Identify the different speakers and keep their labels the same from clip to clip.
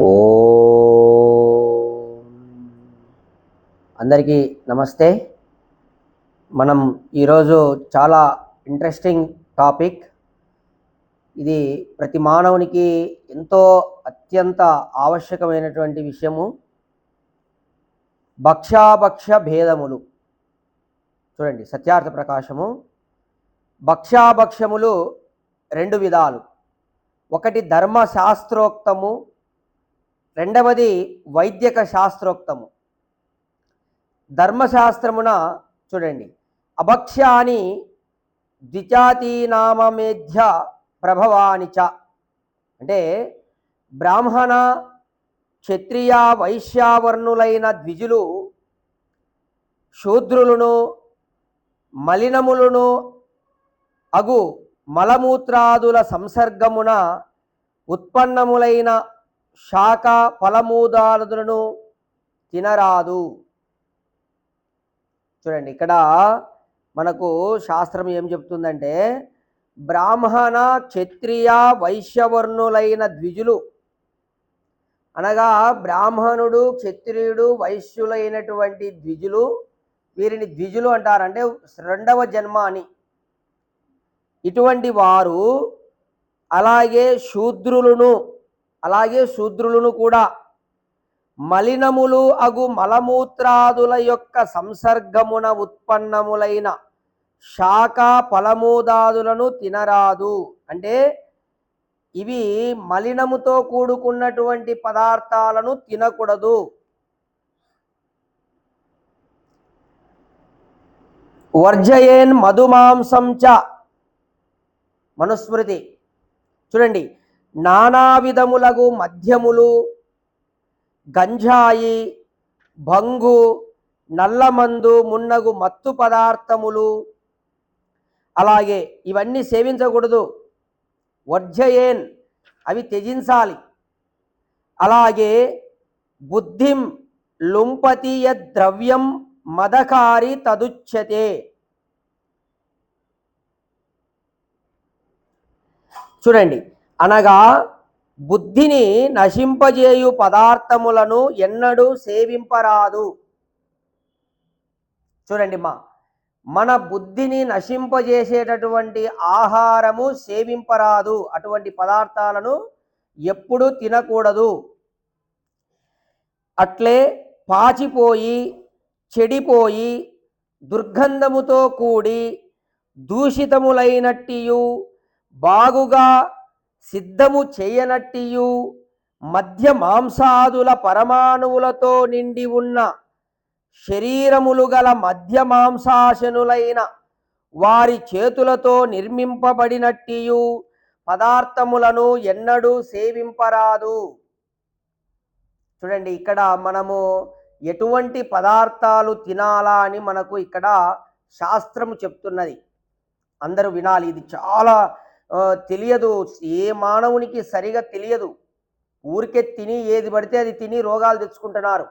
Speaker 1: ఓ. అందరికీ నమస్తే. మనం ఈరోజు చాలా ఇంట్రెస్టింగ్ టాపిక్ ఇది ప్రతి మానవునికి ఎంతో అత్యంత ఆవశ్యకమైనటువంటి విషయము. భక్ష్యాభక్ష భేదములు. చూడండి సత్యార్థ ప్రకాశము. భక్షాభక్షములు రెండు విధాలు. ఒకటి ధర్మశాస్త్రోక్తము రెండవది వైద్యక శాస్త్రోక్తము. ధర్మశాస్త్రమున చూడండి. అభక్ష్యాని ద్విజాతీనామేధ్య ప్రభవాని చ. అంటే బ్రాహ్మణ క్షత్రియ వైశ్యావర్ణులైన ద్విజులు శూద్రులను మలినములను అగు మలమూత్రాదుల సంసర్గమున ఉత్పన్నములైన శాఖ ఫలమూదాదులను తినరాదు. చూడండి ఇక్కడ మనకు శాస్త్రం ఏం చెప్తుందంటే బ్రాహ్మణ క్షత్రియ వైశ్యవర్ణులైన ద్విజులు అనగా బ్రాహ్మణుడు క్షత్రియుడు వైశ్యులైనటువంటి ద్విజులు వీరిని ద్విజులు అంటారంటే రెండవ జన్మ అని ఇటువంటి వారు అలాగే శూద్రులను అలాగే శూద్రులను కూడా మలినములు అగు మలమూత్రాదుల యొక్క సంసర్గమున ఉత్పన్నములైన శాఖ ఫలమూదాదులను తినరాదు. అంటే ఇవి మలినముతో కూడుకున్నటువంటి పదార్థాలను తినకూడదు. వర్జయేన్ మధుమాంసం చ. మనుస్మృతి. చూడండి. నానా విధములగు మద్యములు గంజాయి భంగు నల్లమందు మున్నగు మత్తు పదార్థములు. అలాగే ఇవన్నీ సేవించకూడదు. వర్జయేన్ అవి త్యజించాలి. అలాగే బుద్ధిం లుంపతీయ ద్రవ్యం మదకారి తదుచ్యతే. చూడండి అనగా బుద్ధిని నశింపజేయు పదార్థములను ఎన్నడూ సేవింపరాదు. చూడండి మా మన బుద్ధిని నశింపజేసేటటువంటి ఆహారము సేవింపరాదు. అటువంటి పదార్థాలను ఎప్పుడూ తినకూడదు. అట్లే పాచిపోయి చెడిపోయి దుర్గంధముతో కూడి దూషితములైనట్టియు బాగుగా సిద్ధము చేయనట్టియు మధ్య మాంసాదుల పరమాణువులతో నిండి ఉన్న శరీరములు గల మధ్య మాంసాశనులైన వారి చేతులతో నిర్మింపబడినట్టియు పదార్థములను ఎన్నడూ సేవింపరాదు. చూడండి ఇక్కడ మనము ఎటువంటి పదార్థాలు తినాలా అని మనకు ఇక్కడ శాస్త్రము చెప్తున్నది. అందరూ వినాలి ఇది చాలా తెలియదు. ఏ మానవునికి సరిగా తెలియదు. ఊరికే తిని ఏది పడితే అది తిని రోగాలు తెచ్చుకుంటున్నారు.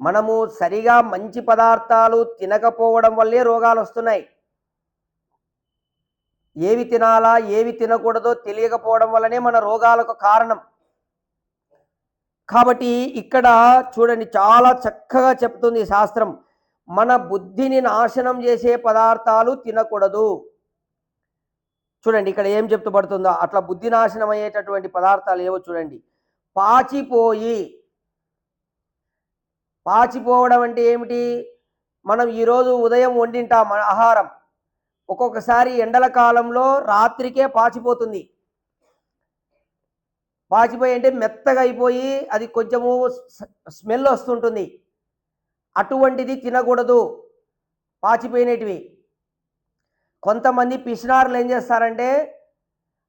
Speaker 1: మనము సరిగా మంచి పదార్థాలు తినకపోవడం వల్లే రోగాలు వస్తున్నాయి. ఏవి తినాలా ఏవి తినకూడదో తెలియకపోవడం వల్లనే మన రోగాలకు కారణం. కాబట్టి ఇక్కడ చూడండి చాలా చక్కగా చెప్తుంది శాస్త్రం. మన బుద్ధిని నాశనం చేసే పదార్థాలు తినకూడదు. చూడండి ఇక్కడ ఏం చెప్తబడుతుందో అట్లా బుద్ధి నాశనం అయ్యేటటువంటి పదార్థాలు ఏవో చూడండి. పాచిపోయి పాచిపోవడం అంటే ఏమిటి? మనం ఈరోజు ఉదయం వండింటాం మన ఆహారం. ఒక్కొక్కసారి ఎండల కాలంలో రాత్రికే పాచిపోతుంది. పాచిపోయి అంటే మెత్తగా అయిపోయి అది కొంచెము స్మెల్ వస్తుంటుంది. అటువంటిది తినకూడదు. పాచిపోయినటివి. కొంతమంది పిసినారులు ఏం చేస్తారంటే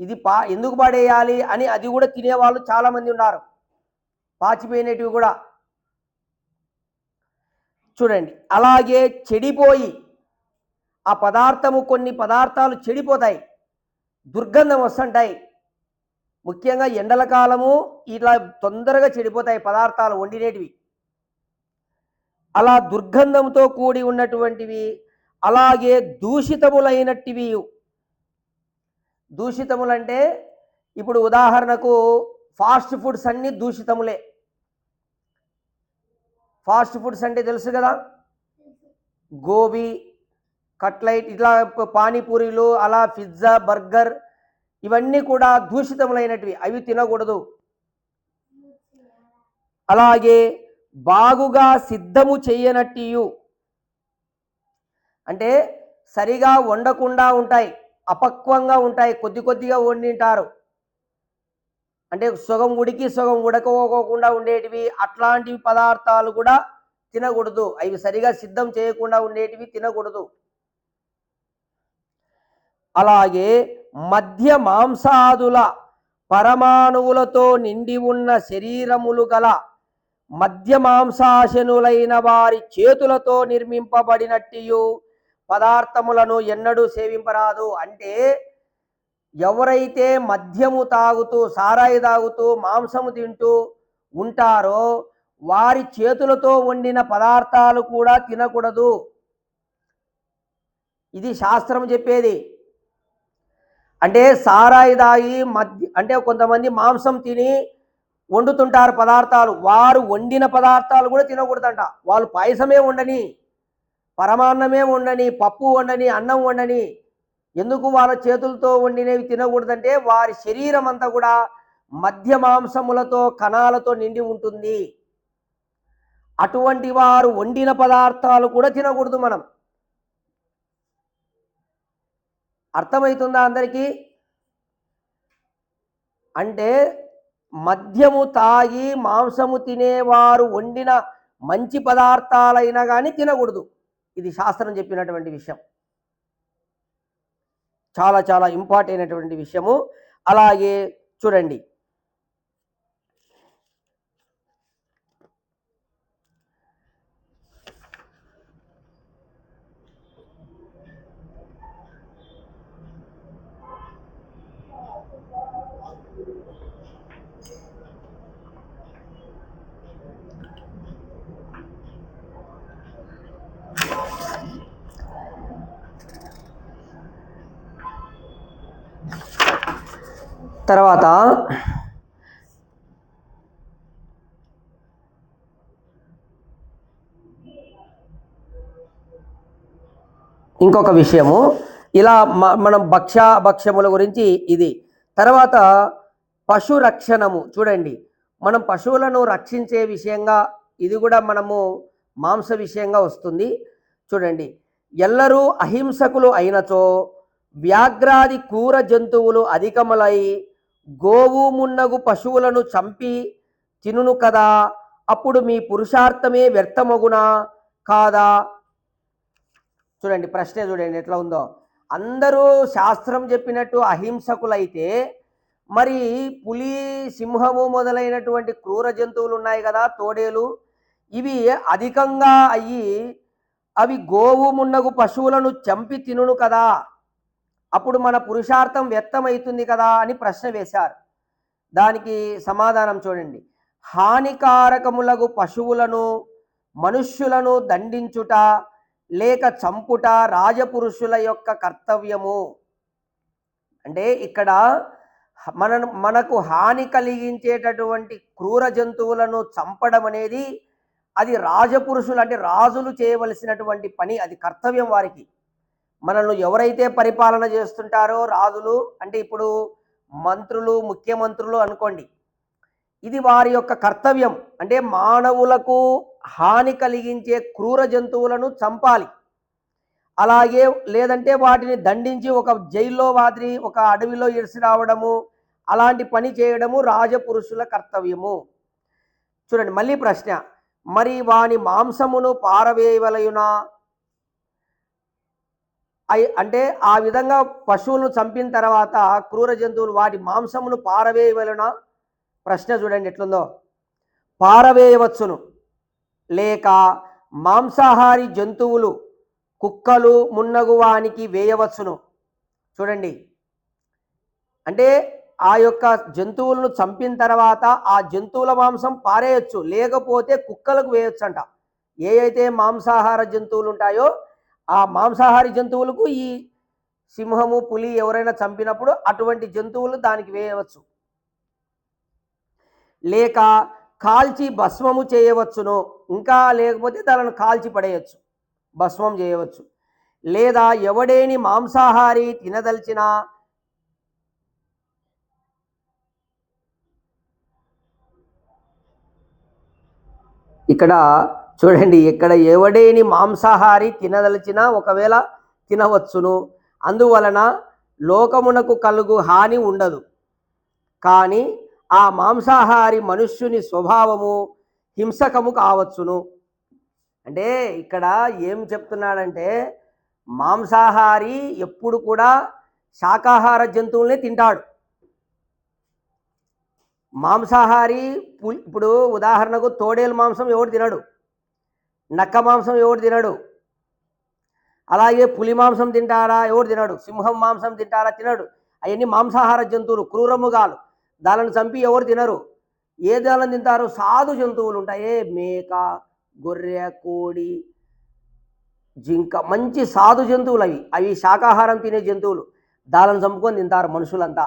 Speaker 1: ఇది పా ఎందుకు పడేయాలి అని అది కూడా తినేవాళ్ళు చాలామంది ఉన్నారు. పాచిపోయినటివి కూడా. చూడండి అలాగే చెడిపోయి ఆ పదార్థము కొన్ని పదార్థాలు చెడిపోతాయి దుర్గంధం వస్తుంటాయి. ముఖ్యంగా ఎండల కాలము ఇట్లా తొందరగా చెడిపోతాయి పదార్థాలు వండినేటివి. అలా దుర్గంధంతో కూడి ఉన్నటువంటివి అలాగే దూషితములైనటివి దూషితములంటే ఇప్పుడు ఉదాహరణకు ఫాస్ట్ ఫుడ్స్ అన్నీ దూషితములే. ఫాస్ట్ ఫుడ్స్ అంటే తెలుసు కదా? గోబీ కట్లైట్ ఇట్లా పానీపూరీలు అలా పిజ్జా బర్గర్ ఇవన్నీ కూడా దూషితములైనటివి అవి తినకూడదు. అలాగే బాగుగా సిద్ధము చేయనట్టియు. అంటే సరిగా వండకుండా ఉంటాయి అపక్వంగా ఉంటాయి కొద్ది కొద్దిగా వండింటారు. అంటే సగం ఉడికి సగం ఉడకపోకుండా ఉండేటివి అట్లాంటివి పదార్థాలు కూడా తినకూడదు. అవి సరిగా సిద్ధం చేయకుండా ఉండేటివి తినకూడదు. అలాగే మధ్య మాంసాదుల పరమాణువులతో నిండి ఉన్న శరీరములు గల మధ్య మాంసాశనులైన వారి చేతులతో నిర్మింపబడినట్టియు పదార్థములను ఎన్నడూ సేవింపరాదు. అంటే ఎవరైతే మద్యము తాగుతూ సారాయి తాగుతూ మాంసము తింటూ ఉంటారో వారి చేతులతో వండిన పదార్థాలు కూడా తినకూడదు. ఇది శాస్త్రం చెప్పేది. అంటే సారాయి తాగి మద్య అంటే కొంతమంది మాంసం తిని వండుతుంటారు పదార్థాలు. వారు వండిన పదార్థాలు కూడా తినకూడదంట. వాళ్ళు పాయసమే ఉండని పరమాన్నమే వండని పప్పు వండని అన్నం వండని ఎందుకు వాళ్ళ చేతులతో వండినవి తినకూడదంటే వారి శరీరం అంతా కూడా మధ్య మాంసములతో కణాలతో నిండి ఉంటుంది. అటువంటి వారు వండిన పదార్థాలు కూడా తినకూడదు మనం. అర్థమవుతుందా అందరికీ? అంటే మద్యము తాగి మాంసము తినేవారు వండిన మంచి పదార్థాలైనా కానీ తినకూడదు. ఇది శాస్త్రం చెప్పినటువంటి విషయం. చాలా చాలా ఇంపార్టెంట్ అయినటువంటి విషయము. అలాగే చూడండి. తర్వాత ఇంకొక విషయము. ఇలా మనం భక్ష భక్ష్యముల గురించి ఇది. తర్వాత పశు రక్షణము చూడండి. మనం పశువులను రక్షించే విషయంగా ఇది కూడా మనము మాంస విషయంగా వస్తుంది. చూడండి. ఎల్లరూ అహింసకులు అయినచో వ్యాఘ్రాది క్రూర జంతువులు అధికములై గోవు మున్నగు పశువులను చంపి తినును కదా అప్పుడు మీ పురుషార్థమే వ్యర్థమగునా కాదా? చూడండి ప్రశ్నే చూడండి ఎట్లా ఉందో. అందరూ శాస్త్రం చెప్పినట్టు అహింసకులైతే మరి పులి సింహము మొదలైనటువంటి క్రూర జంతువులు ఉన్నాయి కదా తోడేలు ఇవి అధికంగా అయ్యి అవి గోవు మున్నగు పశువులను చంపి తినును కదా. అప్పుడు మన పురుషార్థం వ్యక్తమవుతుంది కదా అని ప్రశ్న వేశారు. దానికి సమాధానం చూడండి. హానికారకములగు పశువులను మనుష్యులను దండించుట లేక చంపుట రాజపురుషుల యొక్క కర్తవ్యము. అంటే ఇక్కడ మన మనకు హాని కలిగించేటటువంటి క్రూర జంతువులను చంపడం అనేది అది రాజపురుషులు అంటే రాజులు చేయవలసినటువంటి పని అది కర్తవ్యం వారికి. మనల్ని ఎవరైతే పరిపాలన చేస్తుంటారో రాజులు అంటే ఇప్పుడు మంత్రులు ముఖ్యమంత్రులు అనుకోండి. ఇది వారి యొక్క కర్తవ్యం. అంటే మానవులకు హాని కలిగించే క్రూర జంతువులను చంపాలి. అలాగే లేదంటే వాటిని దండించి ఒక జైల్లో వాదిరి ఒక అడవిలో ఇడిసి రావడము అలాంటి పని చేయడము రాజపురుషుల కర్తవ్యము. చూడండి మళ్ళీ ప్రశ్న. మరి వాని మాంసమును పారవేయవలయునా? అంటే ఆ విధంగా పశువులను చంపిన తర్వాత క్రూర జంతువులు వాటి మాంసమును పారవేయవలన ప్రశ్న చూడండి ఎట్లుందో. పారవేయవచ్చును. లేక మాంసాహారి జంతువులు కుక్కలు మున్నగు వానికి వేయవచ్చును. చూడండి. అంటే ఆ యొక్క జంతువులను చంపిన తర్వాత ఆ జంతువుల మాంసం పారేయచ్చు. లేకపోతే కుక్కలకు వేయొచ్చు అంట ఏ అయితే మాంసాహార జంతువులు ఉంటాయో ఆ మాంసాహారి జంతువులకు ఈ సింహము పులి ఎవరైనా చంపినప్పుడు అటువంటి జంతువులు దానికి వేయవచ్చు. లేక కాల్చి భస్మము చేయవచ్చును. ఇంకా లేకపోతే దానిని కాల్చి పడేయచ్చు. భస్మం చేయవచ్చు. లేదా ఎవడేని మాంసాహారి తినదలిచిన ఇక్కడ చూడండి ఇక్కడ ఎవడేని మాంసాహారి తినదలిచినా ఒకవేళ తినవచ్చును. అందువలన లోకమునకు కలుగు హాని ఉండదు. కానీ ఆ మాంసాహారి మనుష్యుని స్వభావము హింసకము కావచ్చును. అంటే ఇక్కడ ఏం చెప్తున్నాడంటే మాంసాహారి ఎప్పుడు కూడా శాకాహార జంతువుల్ని తింటాడు. మాంసాహారి పుల్ ఇప్పుడు ఉదాహరణకు తోడేలు మాంసం ఎవడు తినడు. నక్క మాంసం ఎవడు తినడు? అలాగే పులి మాంసం తింటారా ఎవడు తినడు? సింహం మాంసం తింటారా తినడు. అవన్నీ మాంసాహార జంతువులు క్రూరముగాలు దానిని చంపి ఎవరు తినరు? ఏ దానిని తింటారు? సాధు జంతువులు ఉంటాయి. మేక గొర్రె కోడి జింక మంచి సాధు జంతువులు అవి. అవి శాకాహారం తినే జంతువులు. దాలను చంపుకొని తింటారు మనుషులంతా.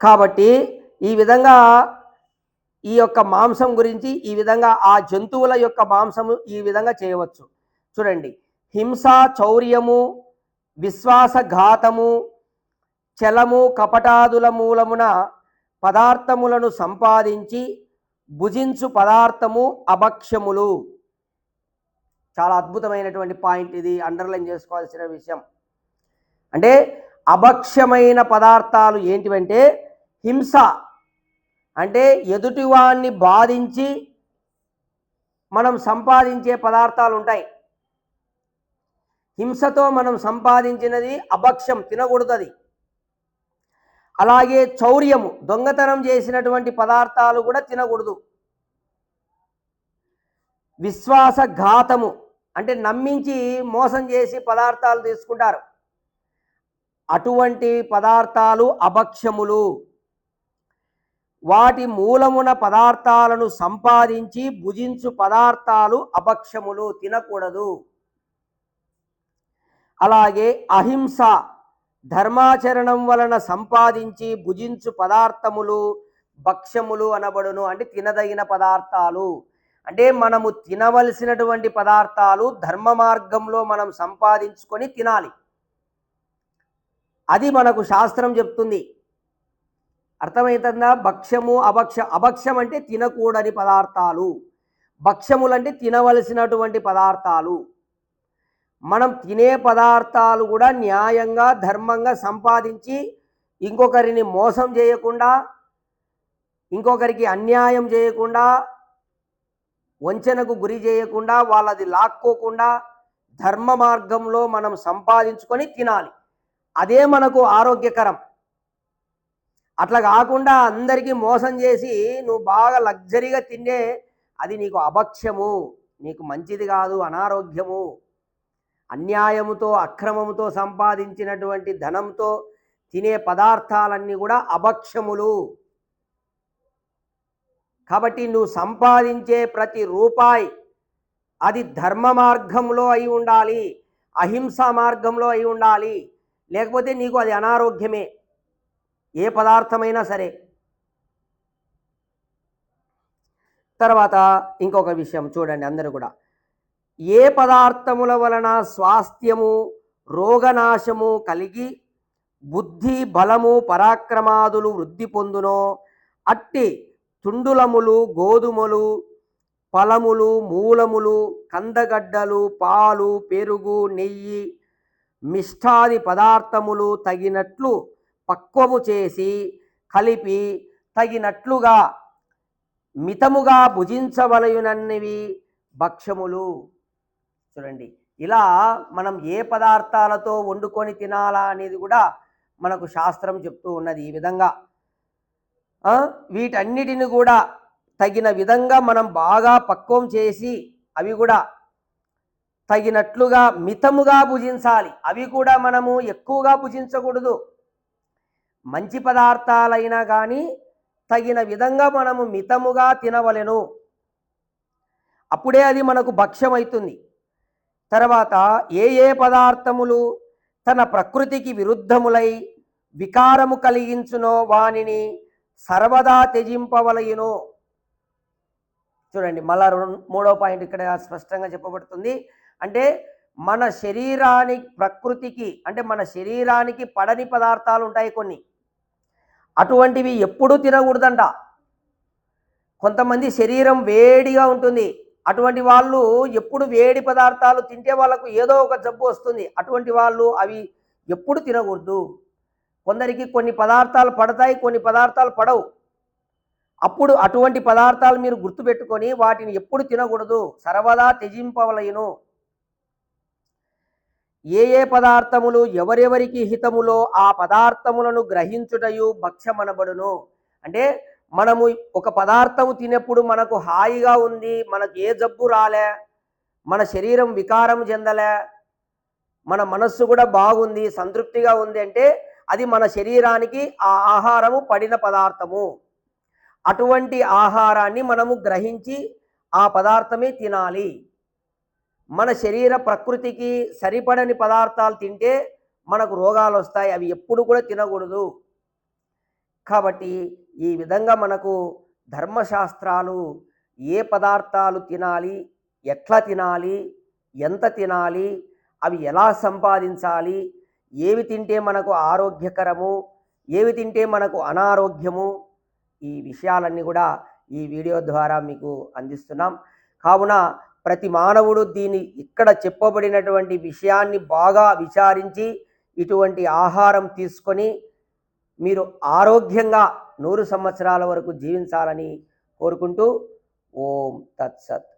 Speaker 1: కాబట్టి ఈ విధంగా ఈ యొక్క మాంసం గురించి ఈ విధంగా ఆ జంతువుల యొక్క మాంసము ఈ విధంగా చేయవచ్చు. చూడండి హింస చౌర్యము విశ్వాసఘాతము చలము కపటాదుల మూలమున పదార్థములను సంపాదించి భుజించు పదార్థము అభక్ష్యములు. చాలా అద్భుతమైనటువంటి పాయింట్ ఇది అండర్లైన్ చేసుకోవాల్సిన విషయం. అంటే అభక్ష్యమైన పదార్థాలు ఏంటివంటే హింస. అంటే ఎదుటివాణ్ణి బాధించి మనం సంపాదించే పదార్థాలు ఉంటాయి హింసతో మనం సంపాదించినది అభక్ష్యం తినకూడదు అది అలాగే చౌర్యము దొంగతనం చేసినటువంటి పదార్థాలు కూడా తినకూడదు. విశ్వాసఘాతము అంటే నమ్మించి మోసం చేసి పదార్థాలు తీసుకుంటారు. అటువంటి పదార్థాలు అభక్ష్యములు. వాటి మూలమున పదార్థాలను సంపాదించి భుజించు పదార్థాలు అభక్ష్యములు తినకూడదు. అలాగే అహింస ధర్మాచరణం వలన సంపాదించి భుజించు పదార్థములు భక్ష్యములు అనబడును అంటే తినదగిన పదార్థాలు. అంటే మనము తినవలసినటువంటి పదార్థాలు ధర్మ మార్గంలో మనం సంపాదించుకొని తినాలి. అది మనకు శాస్త్రం చెప్తుంది. అర్థమవుతుందా? భక్ష్యము అభక్ష అభక్ష్యం అంటే తినకూడని పదార్థాలు. భక్ష్యములంటే తినవలసినటువంటి పదార్థాలు. మనం తినే పదార్థాలు కూడా న్యాయంగా ధర్మంగా సంపాదించి ఇంకొకరిని మోసం చేయకుండా ఇంకొకరికి అన్యాయం చేయకుండా వంచనకు గురి చేయకుండా వాళ్ళది లాక్కోకుండా ధర్మ మార్గంలో మనం సంపాదించుకొని తినాలి. అదే మనకు ఆరోగ్యకరం. అట్లా కాకుండా అందరికీ మోసం చేసి నువ్వు బాగా లగ్జరీగా తినే అది నీకు అభక్ష్యము నీకు మంచిది కాదు అనారోగ్యము. అన్యాయముతో అక్రమముతో సంపాదించినటువంటి ధనంతో తినే పదార్థాలన్నీ కూడా అభక్ష్యములు. కాబట్టి నువ్వు సంపాదించే ప్రతి రూపాయి అది ధర్మ మార్గంలో అయి ఉండాలి అహింస మార్గంలో అయి ఉండాలి. లేకపోతే నీకు అది అనారోగ్యమే. ఏ పదార్థమైనా సరే. తర్వాత ఇంకొక విషయం చూడండి అందరూ కూడా. ఏ పదార్థముల వలన స్వాస్థ్యము రోగనాశము కలిగి బుద్ధి బలము పరాక్రమాదులు వృద్ధి పొందునో అట్టి తుండులములు గోధుమలు ఫలములు మూలములు కందగడ్డలు పాలు పెరుగు నెయ్యి మిష్టాది పదార్థములు తగినట్లు పక్వము చేసి కలిపి తగినట్లుగా మితముగా భుజించవలయునన్నవి భక్ష్యములు. చూడండి ఇలా మనం ఏ పదార్థాలతో వండుకొని తినాలా అనేది కూడా మనకు శాస్త్రం చెప్తూ ఉన్నది ఈ విధంగా. వీటన్నిటిని కూడా తగిన విధంగా మనం బాగా పక్వం చేసి అవి కూడా తగినట్లుగా మితముగా భుజించాలి. అవి కూడా మనము ఎక్కువగా భుజించకూడదు. మంచి పదార్థాలైనా కానీ తగిన విధంగా మనము మితముగా తినవలెను. అప్పుడే అది మనకు భక్ష్యమవుతుంది తర్వాత ఏ ఏ పదార్థములు తన ప్రకృతికి విరుద్ధములై వికారము కలిగించునో వానిని సర్వదా త్యజింపవలయును. చూడండి మళ్ళా మూడో పాయింట్ ఇక్కడ స్పష్టంగా చెప్పబడుతుంది. అంటే మన శరీరానికి ప్రకృతికి అంటే మన శరీరానికి పడని పదార్థాలు ఉంటాయి కొన్ని. అటువంటివి ఎప్పుడూ తినకూడదంట. కొంతమంది శరీరం వేడిగా ఉంటుంది. అటువంటి వాళ్ళు ఎప్పుడు వేడి పదార్థాలు తింటే వాళ్ళకు ఏదో ఒక జబ్బు వస్తుంది. అటువంటి వాళ్ళు అవి ఎప్పుడు తినకూడదు. కొందరికి కొన్ని పదార్థాలు పడతాయి కొన్ని పదార్థాలు పడవు. అప్పుడు అటువంటి పదార్థాలు మీరు గుర్తుపెట్టుకొని వాటిని ఎప్పుడు తినకూడదు. సర్వదా త్యజింపవలయను. ఏ ఏ పదార్థములు ఎవరెవరికి హితములో ఆ పదార్థములను గ్రహించుటయు భక్ష్యమనబడును? అంటే మనము ఒక పదార్థము తినప్పుడు మనకు హాయిగా ఉంది మనకు ఏ జబ్బు రాలే మన శరీరం వికారం చెందలే మన మనస్సు కూడా బాగుంది సంతృప్తిగా ఉంది అంటే అది మన శరీరానికి ఆ ఆహారము పడిన పదార్థము. అటువంటి ఆహారాన్ని మనము గ్రహించి ఆ పదార్థమే తినాలి. మన శరీర ప్రకృతికి సరిపడని పదార్థాలు తింటే మనకు రోగాలు వస్తాయి. అవి ఎప్పుడు కూడా తినకూడదు. కాబట్టి ఈ విధంగా మనకు ధర్మశాస్త్రాలు ఏ పదార్థాలు తినాలి ఎట్లా తినాలి ఎంత తినాలి అవి ఎలా సంపాదించాలి ఏవి తింటే మనకు ఆరోగ్యకరము ఏవి తింటే మనకు అనారోగ్యము ఈ విషయాలన్నీ కూడా ఈ వీడియో ద్వారా మీకు అందిస్తున్నాం. కావున ప్రతి మానవుడు దీని ఇక్కడ చెప్పబడినటువంటి విషయాన్ని బాగా విచారించి ఇటువంటి ఆహారం తీసుకొని మీరు ఆరోగ్యంగా నూరు సంవత్సరాల వరకు జీవించాలని కోరుకుంటూ ఓం తత్సత్.